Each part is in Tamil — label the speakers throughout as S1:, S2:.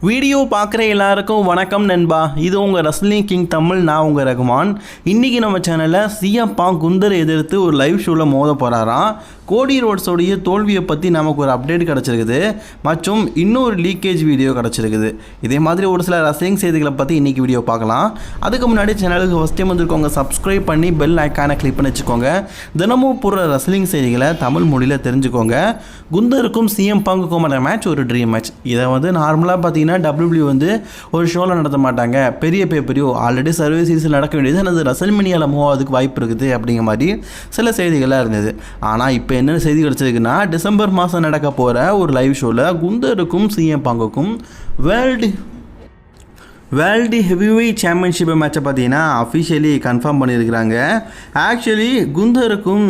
S1: வீடியோ பார்க்குற எல்லாருக்கும் வணக்கம் நண்பா. இது உங்கள் ரஸ்லிங் கிங் தமிழ் நான் உங்கள் ரகுமான். இன்றைக்கி நம்ம சேனலில் சிஎப்பா குந்தர் எதிர்த்து ஒரு லைவ் ஷோவில் மோத போகிறாராம் கோடி ரோட்ஸோடைய தோல்வியை பற்றி நமக்கு ஒரு அப்டேட் கிடச்சிருக்குது. மற்றும் இன்னொரு லீக்கேஜ் வீடியோ கிடச்சிருக்குது. இதே மாதிரி ஒரு சில ரசிங் செய்திகளை பற்றி இன்றைக்கி வீடியோ பார்க்கலாம். அதுக்கு முன்னாடி சேனலுக்கு ஃபஸ்ட் டைம் வந்திருக்கவங்க சப்ஸ்கிரைப் பண்ணி பெல் ஐக்கானை கிளிக் பண்ணி வச்சுக்கோங்க. தினமும் போடுற ரசலிங் செய்திகளை தமிழ் மொழியில் தெரிஞ்சுக்கோங்க. குந்தருக்கும் சிஎம் பங்குக்குமான மேட்ச் ஒரு ட்ரீம் மேட்ச் இதை வந்து நார்மலாக பார்த்தீங்கன்னா டபிள்யூபிள்யூ வந்து ஒரு ஷோவில் நடத்த மாட்டாங்க. பெரிய பேப்பரியோ ஆல்ரெடி சர்வீஸ் சீசன் நடக்க வேண்டியது ஆனால் அது ரசல்மினியால் மூவ் ஆகுதுக்கு வாய்ப்பு இருக்குது அப்படிங்கிற மாதிரி சில செய்திகளாக இருந்தது. ஆனால் இப்போ என்ன செய்தி கிடச்சிருக்குன்னா டிசம்பர் மாதம் நடக்க போகிற ஒரு லைவ் ஷோவில் குந்தருக்கும் சிஎம் பங்குக்கும் வேர்ல்டு வேர்ல்டு ஹெவிவெயிட் சாம்பியன்ஷிப் மேட்சை பார்த்தீங்கன்னா அஃபிஷியலி கன்ஃபார்ம் பண்ணியிருக்கிறாங்க. ஆக்சுவலி குந்தருக்கும்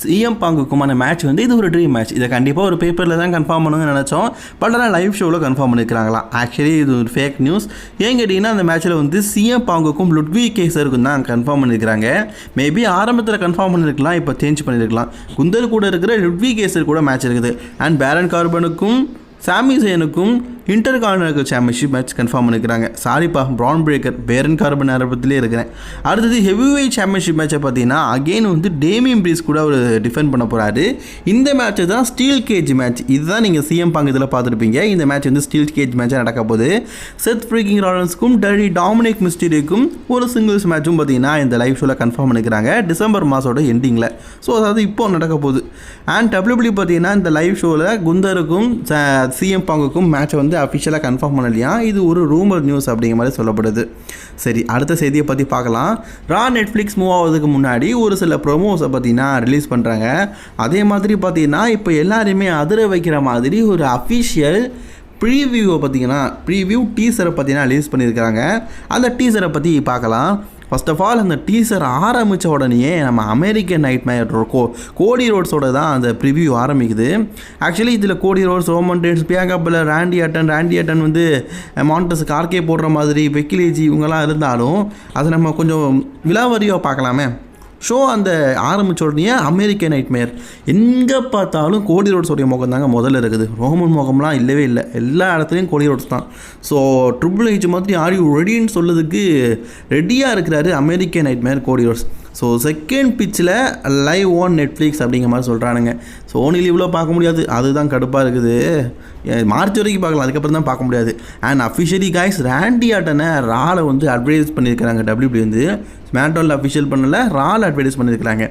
S1: சிஎம் பாங்குக்குமான மேட்ச் வந்து இது ஒரு ட்ரீம் மேட்ச் இதை கண்டிப்பாக ஒரு பேப்பரில் தான் கன்ஃபார்ம் பண்ணுங்கன்னு நினச்சோம். பட் ஆனால் லைவ் ஷோவில் கன்ஃபார்ம் பண்ணிக்கிறாங்களா ஆக்சுவலி இது ஒரு ஃபேக் நியூஸ் ஏன் கேட்டிங்கன்னா அந்த மேட்ச்சில் வந்து சிஎம் பாங்குக்கும் லுட்வி கேசருக்கும் தான் கன்ஃபார்ம் பண்ணியிருக்கிறாங்க மேபி ஆரம்பத்தில் கன்ஃபார்ம் பண்ணியிருக்கலாம் இப்போ சேஞ்ச் பண்ணியிருக்கலாம் குந்தல் கூட இருக்கிற லுட்வி கேசர் கூட மேட்ச் இருக்குது. அண்ட் பேரன் கார்பனுக்கும் சாமி சேனுக்கும் intercontinental championship match confirm பண்ணிக்கிறாங்க. சாரிப்பா ப்ரான் பிரேக்கர் பேரன் கார்பன் நேரத்திலே இருக்கிறேன். அடுத்தது ஹெவி வெயிட் சாம்பியன்ஷிப் மேட்சை பார்த்தீங்கன்னா அகெயின் வந்து டேமியம் பிரீஸ் கூட அவர் டிஃபெண்ட் பண்ண போகிறாரு இந்த மேட்ச்சு தான் ஸ்டீல் கேஜ் மேட்ச் இதுதான் நீங்கள் சிஎம் பாங்க இதில் பார்த்துருப்பீங்க. இந்த மேட்ச் வந்து ஸ்டீல் கேஜ் மேட்சாக நடக்க போகுது. செத் ஃப்ரீக்கிங் ராலன்ஸ்க்கும் டரி டாமினிக் மிஸ்டீரிக்கும் ஒரு சிங்கிள்ஸ் மேட்சும் பார்த்தீங்கன்னா இந்த லைவ் ஷோவில் கன்ஃபார்ம் பண்ணிக்கிறாங்க. டிசம்பர் மாதத்தோட எண்டிங்கில் ஸோ அதாவது இப்போ நடக்க போகுது. அண்ட் டபிள்யூபிள்யூ பார்த்தீங்கன்னா இந்த லைவ் ஷோவில் குந்தருக்கும் சிஎம் பாங்குக்கும் மேட்சை வந்து அஃபிஷியலாக கன்ஃபார்ம் பண்ணலையா? இது ஒரு ரூமர் நியூஸ் அப்படிங்கிற மாதிரி சொல்லப்படுது. சரி அடுத்த செய்தியை பற்றி பார்க்கலாம். ரா நெட்ஃப்ளிக்ஸ் மூவ் ஆகிறதுக்கு முன்னாடி ஒரு சில ப்ரொமோஸை பார்த்தீங்கன்னா ரிலீஸ் பண்ணுறாங்க அதே மாதிரி பார்த்தீங்கன்னா இப்போ எல்லாருமே அதிர வைக்கிற மாதிரி ஒரு அஃபிஷியல் ப்ரீவியூவை பார்த்தீங்கன்னா ப்ரீவியூ டீசரை பார்த்தீங்கன்னா ரிலீஸ் பண்ணியிருக்காங்க அந்த டீசரை பற்றி பார்க்கலாம். ஃபர்ஸ்ட் ஆஃப் ஆல் அந்த டீசர் ஆரம்பித்த உடனேயே நம்ம அமெரிக்கன் நைட் மேர் கோ கோடி ரோட்ஸோட தான் அந்த ப்ரிவியூ ஆரம்பிக்குது. ஆக்சுவலி இதில் கோடி ரோட்ஸ் ரோமன் டேன்ஸ் பியாகாப்பில் ரேண்டி அட்டன் ரேண்டி அட்டன் வந்து மாண்டஸ் கார்கே போடுற மாதிரி வெக்கிலேஜி இவங்கெல்லாம் இருந்தாலும் அதை நம்ம கொஞ்சம் விலாவரியாக பார்க்கலாமே. ஷோ அந்த ஆரம்பித்த உடனே நைட் நைட்மேர் எங்கே பார்த்தாலும் கோடி ரோட்ஸோடைய முகம் தாங்க முதல்ல இருக்குது. ரோமன் முகம்லாம் இல்லவே இல்லை. எல்லா இடத்துலையும் கோடி ரோட்ஸ் தான். ஸோ ட்ரிபிள் ஹெச் மாதிரி ஆர் யூ ரெடின்னு சொல்லதுக்கு ரெடியாக இருக்கிறாரு American nightmare Cody Rhodes so second பிச்சில் லைவ் ஓன் நெட்ஃப்ளிக்ஸ் அப்படிங்கிற மாதிரி சொல்கிறானுங்க ஸோ சோனி இவ்வளோ பார்க்க முடியாது. அதுதான் கடுப்பாக இருக்குது. மார்ச் வரைக்கும் பார்க்கலாம். அதுக்கப்புறம் தான் பார்க்க முடியாது. அண்ட் அஃபிஷியலி காய்ஸ் ரேண்டி ஆட்டனை ராலை வந்து அட்வர்டைஸ் பண்ணியிருக்கிறாங்க. டபிள்யூபி வந்து. ஸ்மாட்டோவில் அஃபிஷியல் பண்ணல. ரால் அட்வர்டைஸ் பண்ணியிருக்கிறாங்க.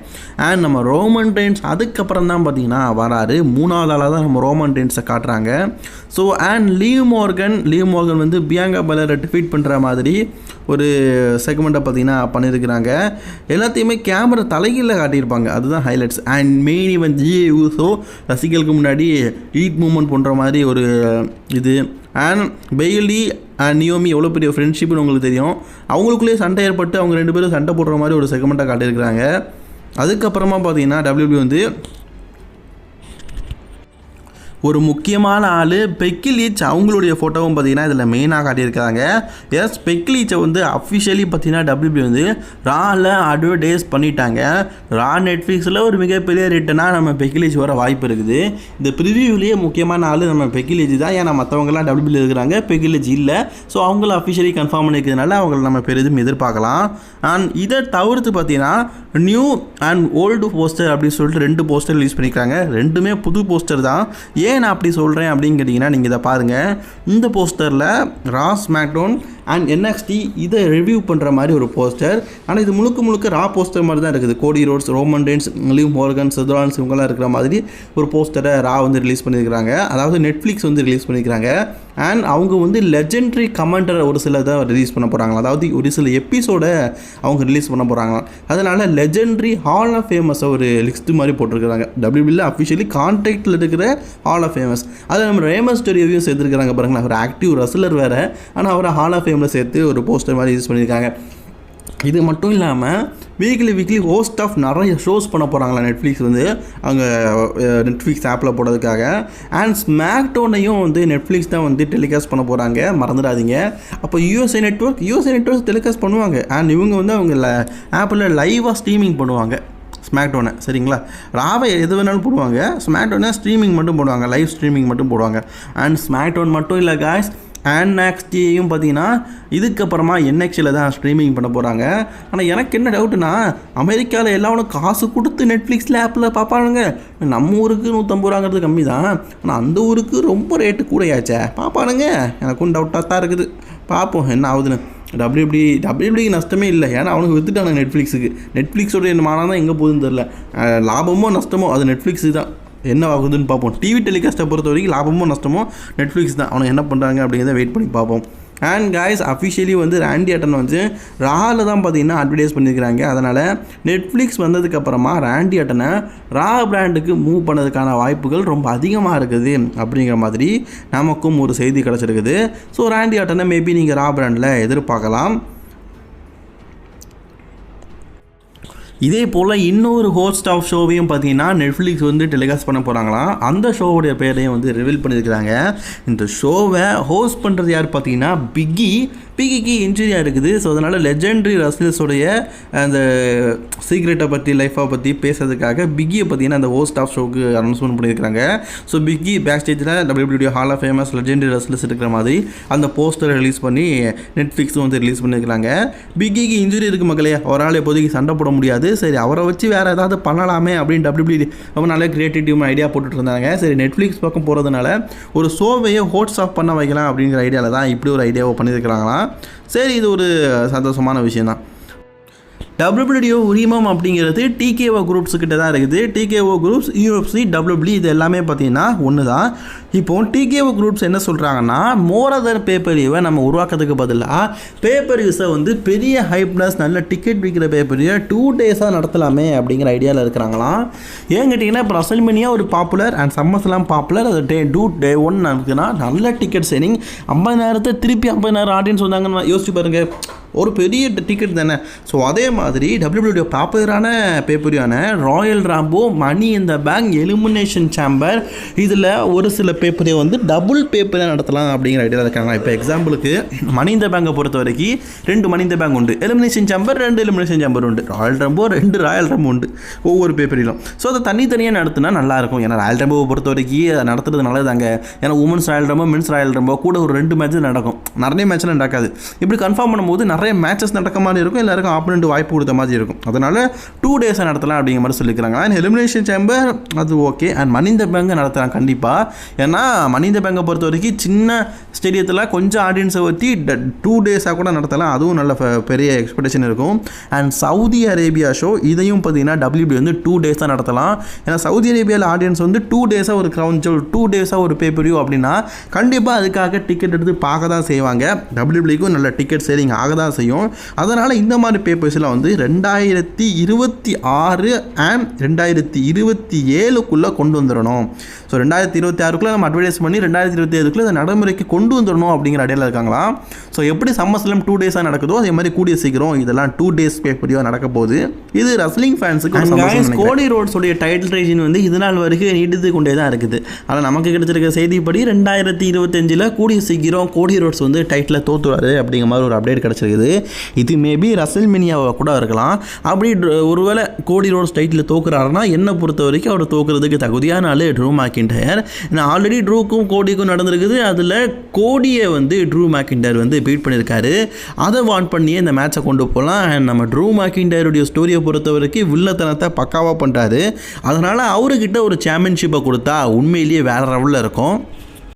S1: அண்ட் நம்ம ரோமன் டென்ஸ் அதுக்கப்புறம் தான் பார்த்தீங்கன்னா வராரு. மூணாவது ஆளாக தான் நம்ம ரோமன் டைன்ஸை காட்டுறாங்க. So and Liv Morgan Liv Morgan வந்து பியாங்கா பலரை டிஃபீட் பண்ணுற மாதிரி ஒரு செக்மெண்ட்டை பார்த்தீங்கன்னா பண்ணியிருக்கிறாங்க எல்லாத்தையுமே கேமரா தலைகீழில் காட்டியிருப்பாங்க. அதுதான் ஹைலைட்ஸ் அண்ட் மெயின் இவன் ஜி யூஸோ ரசிகர்களுக்கு முன்னாடி ஈட் மூமெண்ட் பண்ணுற மாதிரி ஒரு இது. அண்ட் பெய்லி அண்ட் நியோமி எவ்வளோ பெரிய ஃப்ரெண்ட்ஷிப்னு உங்களுக்கு தெரியும். அவங்களுக்குள்ளேயே சண்டை ஏற்பட்டு அவங்க ரெண்டு பேரும் சண்டை போடுற மாதிரி ஒரு செக்மெண்ட்டாக காட்டியிருக்கிறாங்க. அதுக்கப்புறமா பார்த்தீங்கன்னா டபிள்யூபி வந்து ஒரு முக்கியமான ஆள் பெக்கிலீச் அவங்களுடைய ஃபோட்டோவும் பார்த்தீங்கன்னா இதில் மெயினாக காட்டியிருக்காங்க. எஸ் பெக்கிலீச்சை வந்து அஃபிஷியலி பார்த்தீங்கன்னா டபிள்யூபி வந்து ராவில் அட்வர்டைஸ் பண்ணிட்டாங்க. ரா நெட்ஃப்ளிக்ஸில் ஒரு மிகப்பெரிய ரிட்டனாக நம்ம பெக்கிலீச் வர வாய்ப்பு இருக்குது. இந்த ப்ரிவியூலேயே முக்கியமான ஆள் நம்ம பெக்கிலேஜ் தான். ஏன்னா மற்றவங்கலாம் டபிள்யூபியில் இருக்கிறாங்க பெக்கிலேஜ் இல்லை. ஸோ அவங்கள அஃபிஷியலி கன்ஃபார்ம் பண்ணிக்கிறதுனால அவங்கள நம்ம பெரிதும் எதிர்பார்க்கலாம். அண்ட் இதை தவிர்த்து பார்த்தீங்கன்னா நியூ அண்ட் ஓல்டு போஸ்டர் அப்படின்னு சொல்லிட்டு ரெண்டு போஸ்டர் ரிலீஸ் பண்ணியிருக்காங்க. ரெண்டுமே புது போஸ்டர் தான். ஏன் நான் அப்படி சொல்கிறேன் அப்படின்னு கேட்டிங்கன்னா நீங்கள் இதை பாருங்கள் இந்த போஸ்டரில் ராஸ் மேக்டோன் அண்ட் என்எக்ஸ்டி இதை ரிவ்யூ பண்ணுற மாதிரி ஒரு போஸ்டர் ஆனால் இது முழுக்க முழுக்க ரா போஸ்டர் மாதிரி தான் இருக்குது. Cody Rhodes Roman Reigns Liv Morgan செதுரான்ஸ் இவங்கெல்லாம் இருக்கிற மாதிரி ஒரு போஸ்டரை ரா வந்து ரிலீஸ் பண்ணியிருக்கிறாங்க. அதாவது நெட்ஃப்ளிக்ஸ் வந்து ரிலீஸ் பண்ணியிருக்கிறாங்க. அண்ட் அவங்க வந்து லெஜெண்ட்ரி கமெண்டர் ஒரு சில தான் ரிலீஸ் பண்ண போகிறாங்களா அதாவது ஒரு சில எபிசோடை அவங்க ரிலீஸ் பண்ண போகிறாங்களாம் அதனால் லெஜெண்ட்ரி ஹால் ஆஃப் ஃபேமஸ் ஒரு லிஸ்ட் மாதிரி போட்டிருக்கிறாங்க. டபிள்யூபியில் அஃபிஷியலி கான்டாக்டில் இருக்கிற ஹால் ஆஃப் ஃபேமஸ் அதை நம்ம ரேமஸ் ஸ்டோரியவையும் சேர்த்துருக்கிறாங்க பாருங்களேன். ஒரு ஆக்டிவ் ரசலர் வேறு. ஆனால் அவரை ஹால் ஆஃப் ஃபேமில் சேர்த்து ஒரு போஸ்டர் மாதிரி யூஸ் பண்ணியிருக்காங்க. இது மட்டும் இல்லாமல் வீக்லி வீக்லி ஹோஸ்ட் ஆஃப் நிறைய ஷோஸ் பண்ண போகிறாங்களா நெட்ஃப்ளிக்ஸ் வந்து. அவங்க நெட்ஃப்ளிக்ஸ் ஆப்பில் போடுறதுக்காக. அண்ட் ஸ்மாக்டோனையும் வந்து நெட்ஃப்ளிக்ஸ் தான் வந்து டெலிகாஸ்ட் பண்ண போகிறாங்க மறந்துடாதீங்க. அப்போ USA network USA network telecast பண்ணுவாங்க. அண்ட் இவங்க வந்து அவங்க ஆப்பில் லைவாக ஸ்ட்ரீமிங் பண்ணுவாங்க. ஸ்மாக்டோனை சரிங்களா? ராவை எது வேணாலும் போடுவாங்க. ஸ்மாக்டோனை ஸ்ட்ரீமிங் மட்டும் போடுவாங்க. லைவ் ஸ்ட்ரீமிங் மட்டும் போடுவாங்க. அண்ட் ஸ்மாக்டோன் மட்டும் இல்லை காய்ஸ் ஆன்ஆக்ஸ்டியையும் பார்த்தீங்கன்னா இதுக்கப்புறமா என்எக்ஸில் தான் ஸ்ட்ரீமிங் பண்ண போகிறாங்க ஆனால் எனக்கு என்ன டவுட்டுனா அமெரிக்காவில் எல்லாரும் காசு கொடுத்து நெட்ஃப்ளிக்ஸில் ஆப்பில் பார்ப்பானுங்க. நம்ம ஊருக்கு நூற்றம்பது ரூபாங்கிறது கம்மி தான் ஆனால் அந்த ஊருக்கு ரொம்ப ரேட்டு கூடயாச்சே. பார்ப்பானுங்க. எனக்கும் டவுட்டாக தான் இருக்குது. பார்ப்போம் என்ன ஆகுதுன்னு. டபிள்யூபி டபிள்யூபிக்கு நஷ்டமே இல்லை. ஏன்னா அவனுக்கு வித்துட்டானுங்க நெட்ஃப்ளிக்ஸுக்கு நெட்ஃப்ளிக்ஸோடைய மானம் தான் எங்கே போகுதுன்னு தெரில லாபமோ நஷ்டமோ அது நெட்ஃப்ளிக்ஸு தான். என்ன ஆகுதுன்னு பார்ப்போம். டிவி டெலிகாஸ்ட்டை பொறுத்த வரைக்கும் லாபமோ நஷ்டமோ நெட்ஃப்ளிக்ஸ் தான். அவனுக்கு என்ன பண்ணுறாங்க அப்படிங்கிறத வெயிட் பண்ணி பார்ப்போம். அண்ட் காய்ஸ் அஃபிஷியலி வந்து ரேண்டி அட்டன் வந்து ராவில் தான் பார்த்தீங்கன்னா அட்வர்டைஸ் பண்ணியிருக்கிறாங்க அதனால் நெட்ஃப்ளிக்ஸ் வந்ததுக்கப்புறமா ரேண்டி அட்டனை ரா பிராண்டுக்கு மூவ் பண்ணதுக்கான வாய்ப்புகள் ரொம்ப அதிகமாக இருக்குது அப்படிங்கிற மாதிரி நமக்கும் ஒரு செய்தி கிடச்சிருக்குது. ஸோ ரேண்டி அட்டனை மேபி நீங்கள் ரா பிராண்டில் எதிர்பார்க்கலாம். இதே போல் இன்னொரு ஹோஸ்ட் ஆஃப் ஷோவையும் பார்த்தீங்கன்னா நெட்ஃப்ளிக்ஸ் வந்து டெலிகாஸ்ட் பண்ண போகிறாங்களாம் அந்த ஷோவுடைய பேரையும் வந்து ரிவீல் பண்ணியிருக்கிறாங்க. இந்த ஷோவை ஹோஸ்ட் பண்ணுறது யார் பார்த்தீங்கன்னா பிக்கி பிகிக்கு இன்ஜுரியாக இருக்குது. ஸோ அதனால் லெஜெண்டரி ரஸ்லர்ஸோடைய அந்த சீக்ரெட்டை பற்றி லைஃப்பை பற்றி பேசுறதுக்காக பிக்கியை பார்த்தீங்கன்னா அந்த ஹோஸ்ட் ஆஃப் ஷோக்கு அனௌன்ஸ்மெண்ட் பண்ணியிருக்காங்க ஸோ பிக்கி பேக் ஸ்டேஜில் WWE hall of famous legendary wrestlers இருக்கிற மாதிரி அந்த போஸ்டரை ரிலீஸ் பண்ணி நெட்ஃப்ளிக்ஸும் வந்து ரிலீஸ் பண்ணியிருக்காங்க பிக்கிக்கு இன்ஜுரி இருக்குது மக்களே. அவரால் இப்போதைக்கு சண்டை போட முடியாது. சரி அவரை வச்சு வேறு ஏதாவது பண்ணலாமே அப்படின்னு டபிள்யூபிள்யூ ரொம்ப நல்ல கிரியேட்டிவ் ஐடியா போட்டுட்டு இருந்தாங்க. சரி நெட்ஃப்ளிக்ஸ் பக்கம் போகிறதுனால ஒரு ஷோவையே ஹோட்ஸ் ஆஃப் பண்ண வைக்கலாம் அப்படிங்கிற ஐடியாவில் தான் இப்படி ஒரு ஐடியாவை பண்ணியிருக்கிறாங்களாம். சரி இது ஒரு சந்தோஷமான விஷயம் தான் டபிள்யூபிள்யூ உரிமம் அப்படிங்கிறது டிகேஓ குரூப்ஸ் கிட்ட தான் இருக்குது. டிகேஓ குரூப்ஸ் யூஎஃப்சி டபிள்யூபிள்யூ இது எல்லாமே பார்த்தீங்கன்னா ஒன்று தான். இப்போ டிகேஓ குரூப்ஸ் என்ன சொல்கிறாங்கன்னா மோரதர் பேப்பர் யூவை நம்ம உருவாக்குறதுக்கு பதிலாக பேப்பர் யூஸை வந்து பெரிய ஹைப்னஸ் நல்ல டிக்கெட் விற்கிற பேப்பர் டூ டேஸாக நடத்தலாமே அப்படிங்கிற ஐடியாவில் இருக்கிறாங்களாம். ஏன் கேட்டிங்கன்னா இப்போ ரசல்மினியா ஒரு பாப்புலர் அண்ட் சம்மர்ஸ்லாம் பாப்புலர் அது டே டூ டே ஒன் இருக்குன்னா நல்ல டிக்கெட் சேலிங் ஐம்பதாயிரத்தை திருப்பி ஐம்பதாயிரம் ஆடியன்ஸ் வந்தாங்கன்னு யோசிச்சு பாருங்கள் ஒரு பெரிய டிக்கெட் தானே. ஸோ அதே மாதிரி டபிள்யூபிள்யூ பாப்புலரான பேப்பரியான ராயல் ராம்போ மணி இந்த பேங்க் எலிமினேஷன் சேம்பர் இதில் ஒரு சில பேப்பரை வந்து டபுள் பேப்பரை நடத்தலாம் அப்படிங்கிற ஐடியா இருக்காங்க. இப்போ எக்ஸாம்பிளுக்கு மணி இந்த பேங்கை பொறுத்த வரைக்கும் ரெண்டு மணி இந்த பேங்க் உண்டு. எலிமினேஷன் சேம்பர் ரெண்டு எலிமினேஷன் சேம்பர் உண்டு. ராயல் ரம்போ ரெண்டு ராயல் ராம்போ உண்டு. ஒவ்வொரு பேப்பரிலும் ஸோ அதை தனித்தனியாக நடத்தினா நல்லாயிருக்கும் ஏன்னா ராயல் ராம்போவை பொறுத்த வரைக்கும் அதை நடத்துறது நல்லதாங்க ஏன்னா women's Royal Rumble men's Royal Rumble கூட ஒரு ரெண்டு மேட்ச் நடக்கும். நிறைய மேட்ச்லாம் நடக்காது. இப்படி கன்ஃபார்ம் பண்ணும்போது நிறைய நிறைய மேட்சஸ் நடக்க மாதிரி இருக்கும். எல்லாருக்கும் ஆப்போனண்ட் வாய்ப்பு கொடுத்த மாதிரி இருக்கும். அதனால் டூ டேஸை நடத்தலாம் அப்படிங்கிற மாதிரி சொல்லிக்கிறாங்க அண்ட் எலிமினேஷன் சேம்பர் அது ஓகே அண்ட் மனித பேங்கை நடத்தலாம் கண்டிப்பாக ஏன்னா மனித பேங்கை பொறுத்த வரைக்கும் சின்ன ஸ்டேடியத்தில் கொஞ்சம் ஆடியன்ஸை ஊற்றி டூ டேஸாக கூட நடத்தலாம். அதுவும் நல்ல ஃப- பெரிய எக்ஸ்பெக்டேஷன் இருக்கும். அண்ட் சவுதி அரேபியா ஷோ இதையும் பார்த்தீங்கன்னா டபிள்யூபி வந்து டூ டேஸாக நடத்தலாம். ஏன்னா சவுதி அரேபியாவில் ஆடியன்ஸ் வந்து டூ டேஸாக ஒரு க்ரௌன் டூ டேஸாக ஒரு பேப்பரியூ அப்படின்னா கண்டிப்பாக அதுக்காக டிக்கெட் எடுத்து பார்க்க தான் செய்வாங்க டபிள்யூபிளிக்கும் நல்ல டிக்கெட் சேலிங் ஆக தான் செய்யும். அதனால் இந்த மாதிரி பேப்பர்ஸ்லாம் வந்து ரெண்டாயிரத்தி இருபத்தி ஆறு அண்ட் ரெண்டாயிரத்தி இருபத்தி ஏழுக்குள்ளே கொண்டு வந்துடணும் ஸோ ரெண்டாயிரத்தி இருபத்தி ஆறுக்குள்ளே நம்ம அட்வர்டைஸ் பண்ணி ரெண்டாயிரத்தி இருபத்தி ஏழுக்குள்ளே இந்த நடைமுறைக்கு கொண்டு வந்துடணும் அப்படிங்கிற அடையாளம் இருக்காங்களாம் ஸோ எப்படி சம்மர்ஸ்லம் டூ டேஸாக நடக்குதோ அதே மாதிரி கூடிய சீக்கிரம் இதெல்லாம் டூ டேஸ் பேப்பரியாக நடக்க போகுது. இது ரஸ்லிங் ஃபேன்ஸுக்கு. கோடி ரோட்ஸோடைய டைட்டில் ரேஜின் வந்து இது நாள் வரைக்கும் நீடித்து கொண்டே தான் இருக்குது. ஆனால் நமக்கு கிடைச்சிருக்க செய்திப்படி ரெண்டாயிரத்தி இருபத்தஞ்சில் கூடிய சீக்கிரம் கோடி ரோட்ஸ் வந்து டைட்டில் தோத்துவார் அப்படிங்கிற மாதிரி ஒரு அப்டேட் கிடச்சிருக்குது. இது மேபி ரசல் மினியாவை கூட இருக்கலாம். அப்படி ஒருவேளை கோடி ரோட்ஸ் டைட்டில் தோக்குறாருன்னா என்னை பொறுத்த வரைக்கும் அவர் தோக்குறதுக்கு தகுதியான ஆள் ட்ரூ மேக்கின்டயர் நான் ஆல்ரெடி ட்ரூக்கும் கோடிக்கும் நடந்திருக்குது. அதில் கோடியை வந்து ட்ரூ மேக்கின்டயர் வந்து பீட் பண்ணியிருக்காரு அதை வான் பண்ணியே இந்த மேட்சை கொண்டு போகலாம் அண்ட் நம்ம ட்ரூ மேக்கின்டயருடைய ஸ்டோரியை பொறுத்த வரைக்கும் வில்லத்தனத்தை பக்காவாக பண்ணுறாரு அதனால் அவர்கிட்ட ஒரு சாம்பியன்ஷிப்பை கொடுத்தா உண்மையிலேயே வேறு லெவலில் இருக்கும்.